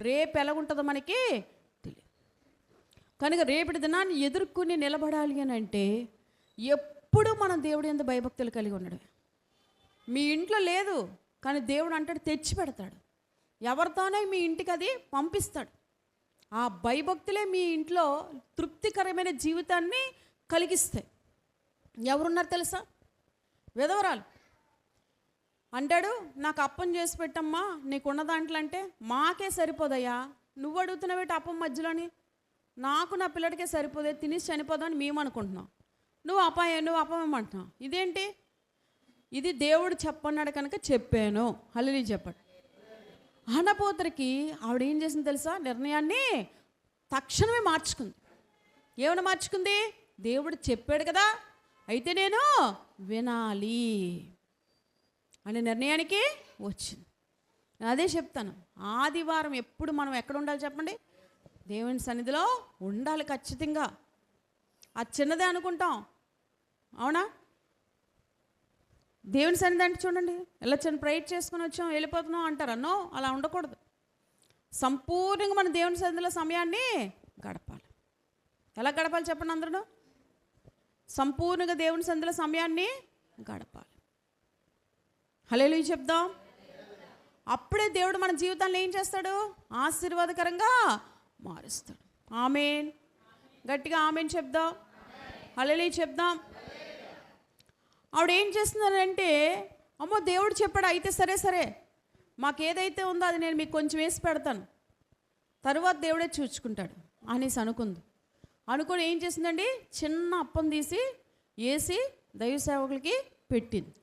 రేపు ఎలాగుంటుందో మనకి తెలియదు కనుక రేపటి దినాన్ని ఎదుర్కొని నిలబడాలి అని అంటే ఎప్పుడు మనం దేవుడు ఎంత భయభక్తులు కలిగి ఉండడమే. మీ ఇంట్లో లేదు కానీ దేవుడు అంటాడు తెచ్చి పెడతాడు. ఎవరితోనే మీ ఇంటికి అది పంపిస్తాడు. ఆ భయభక్తులే మీ ఇంట్లో తృప్తికరమైన జీవితాన్ని కలిగిస్తాయి. ఎవరున్నారు తెలుసా? విధవరాలు. అంటాడు నాకు అప్పం చేసి పెట్టమ్మా నీకున్న దాంట్లో అంటే మాకే సరిపోదయ్యా. నువ్వు అడుగుతున్నావేటి అప్పం మధ్యలోని నాకు నా పిల్లడికే సరిపోదే తినేసి చనిపోదని మేము అనుకుంటున్నాం. నువ్వు అపాయం నువ్వు అపమేమంటున్నావు ఇదేంటి? ఇది దేవుడు చెప్పన్నాడు కనుక చెప్పాను. హల్లి చెప్పాడు. అనపోతరికి ఆవిడ ఏం చేసింది తెలుసా? నిర్ణయాన్ని తక్షణమే మార్చుకుంది. ఏమైనా మార్చుకుంది? దేవుడు చెప్పాడు కదా అయితే నేను వినాలి. అనే నిర్ణయానికి వచ్చింది. నేను అదే చెప్తాను. ఆదివారం ఎప్పుడు మనం ఎక్కడ ఉండాలి చెప్పండి? దేవుని సన్నిధిలో ఉండాలి ఖచ్చితంగా. అది చిన్నదే అనుకుంటాం. అవునా? దేవుని సన్నిధి అంటే చూడండి వెళ్ళొచ్చాను ప్రేయర్ చేసుకుని వచ్చాం వెళ్ళిపోతున్నాం అంటారు. అన్నో అలా ఉండకూడదు. సంపూర్ణంగా మన దేవుని సన్నిధిలో సమయాన్ని గడపాలి. ఎలా గడపాలి చెప్పండి అందరూ? సంపూర్ణంగా దేవుని సన్నిధిలో సమయాన్ని గడపాలి. హలో చెప్దాం. అప్పుడే దేవుడు మన జీవితాన్ని ఏం చేస్తాడు? ఆశీర్వాదకరంగా మారుస్తాడు. ఆమెన్. గట్టిగా ఆమెన్ చెప్దాం. హలో చెప్దాం. ఆవిడ ఏం చేస్తున్నారంటే అమ్మో దేవుడు చెప్పాడు అయితే సరే సరే. మాకు ఏదైతే ఉందో అది నేను మీకు కొంచెం వేసి పెడతాను. తర్వాత దేవుడే చూచుకుంటాడు. అనేసి అనుకుంది. అనుకొని ఏం చేసిందండి? చిన్న అప్పం తీసి వేసి దైవ సేవకులకి పెట్టింది.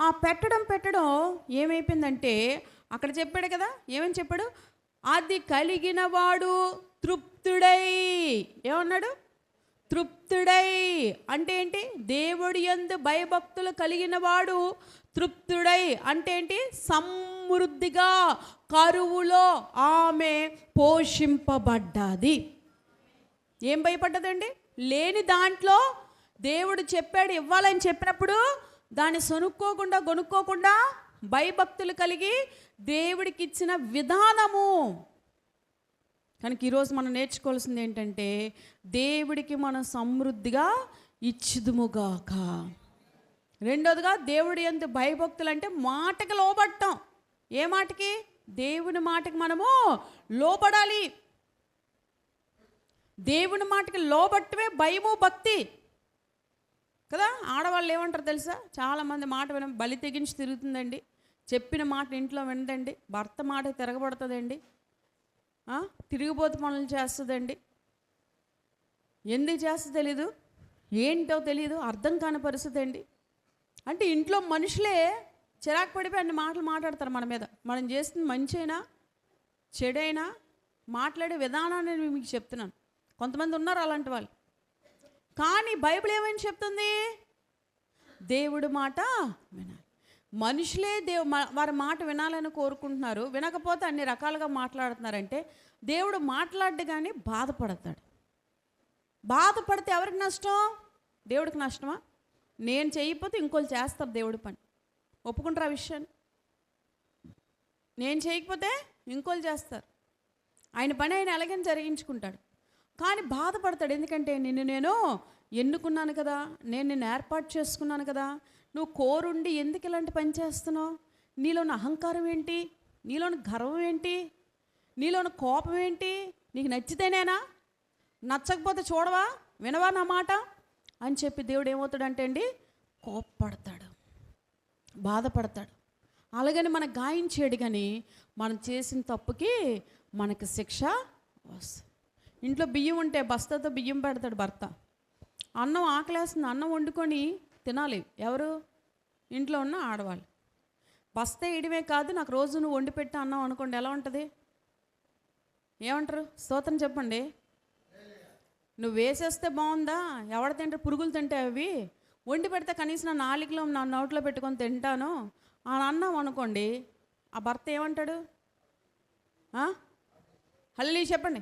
ఆ పెట్టడం పెట్టడం ఏమైపోయిందంటే అక్కడ చెప్పాడు కదా ఏమని చెప్పాడు? అది కలిగిన వాడు తృప్తుడై. ఏమన్నాడు? తృప్తుడై. అంటే ఏంటి? దేవుడి ఎందు భయభక్తులు కలిగిన వాడు తృప్తుడై. అంటే ఏంటి? సమృద్ధిగా కరువులో ఆమె పోషింపబడ్డది. ఏం భయపడ్డదండి? లేని దాంట్లో దేవుడు చెప్పాడు ఇవ్వాలని చెప్పినప్పుడు దాన్ని సొనుక్కోకుండా కొనుక్కోకుండా భయభక్తులు కలిగి దేవుడికి ఇచ్చిన విధానము. కనుక ఈరోజు మనం నేర్చుకోవాల్సింది ఏంటంటే దేవుడికి మనం సమృద్ధిగా ఇచ్చుదుముగాక రెండోదిగా దేవుడి ఎంత భయభక్తులు అంటే మాటకి లోబడటం ఏ మాటకి? దేవుని మాటకి మనము లోబడాలి. దేవుని మాటకి లోబట్టమే భయము భక్తి. కదా? ఆడవాళ్ళు ఏమంటారు తెలుసా? చాలామంది మాట విన బలి తెగించి తిరుగుతుందండి. చెప్పిన మాట ఇంట్లో వినదండి. భర్త మాట తిరగబడుతుందండి. తిరిగిపోతు పనులు చేస్తుందండి. ఎందుకు చేస్తుందో తెలీదు? ఏంటో తెలియదు అర్థం కాని పరిస్థితి అండి. అంటే ఇంట్లో మనుషులే చిరాకు పడిపోయి అన్ని మాటలు మాట్లాడతారు మన మీద. మనం చేస్తుంది మంచి అయినా చెడైనా మాట్లాడే విధానాన్ని మీకు చెప్తున్నాను. కొంతమంది ఉన్నారు అలాంటి వాళ్ళు. కానీ బైబిల్ ఏమని చెప్తుంది? దేవుడు మాట వినాలి. మనుషులే దేవు వారి మాట వినాలని కోరుకుంటున్నారు. వినకపోతే అన్ని రకాలుగా మాట్లాడుతున్నారంటే దేవుడు మాట్లాడ్డు కానీ బాధపడతాడు. బాధపడితే ఎవరికి నష్టం? దేవుడికి నష్టమా? నేను చేయకపోతే ఇంకోళ్ళు చేస్తారు దేవుడి పని. ఒప్పుకుంటారా ఆ విషయాన్ని? నేను చేయకపోతే ఇంకోళ్ళు చేస్తారు. ఆయన పని ఆయన ఎలాగైనా జరిగించుకుంటాడు. కానీ బాధపడతాడు. ఎందుకంటే నిన్ను నేను ఎన్నుకున్నాను కదా నేను నిన్ను ఏర్పాటు చేసుకున్నాను కదా నువ్వు కోరుండి ఎందుకు ఇలాంటి పని చేస్తున్నావు? నీలోని అహంకారం ఏంటి? నీలోని గర్వం ఏంటి? నీలోని కోపం ఏంటి? నీకు నచ్చితేనేనా నచ్చకపోతే చూడవా? వినవా నా మాట? అని చెప్పి దేవుడు ఏమవుతాడంటే అండి కోప్పడతాడు. బాధపడతాడు. అలాగని మన గాయించాడు కానీ మనం చేసిన తప్పుకి మనకి శిక్ష వస్తుంది. ఇంట్లో బియ్యం ఉంటే బస్తాతో బియ్యం పెడతాడు భర్త. అన్నం ఆకలేస్తుంది అన్నం వండుకొని తినాలి. ఎవరు? ఇంట్లో ఉన్న ఆడవాళ్ళు. బస్తా వేయడమే కాదు నాకు రోజు నువ్వు వండి పెట్టి అన్నం అనుకోండి ఎలా ఉంటుంది? ఏమంటారు? స్తోత్రం చెప్పండి. నువ్వు వేసేస్తే బాగుందా? ఎవడ తింటారు? పురుగులు తింటే అవి. వండి పెడితే కనీసం నా నాలుగులో నా నోట్లో పెట్టుకొని తింటాను అని అన్నాం అనుకోండి ఆ భర్త ఏమంటాడు? హల్లీ చెప్పండి.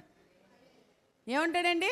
ఏమంటాడండి?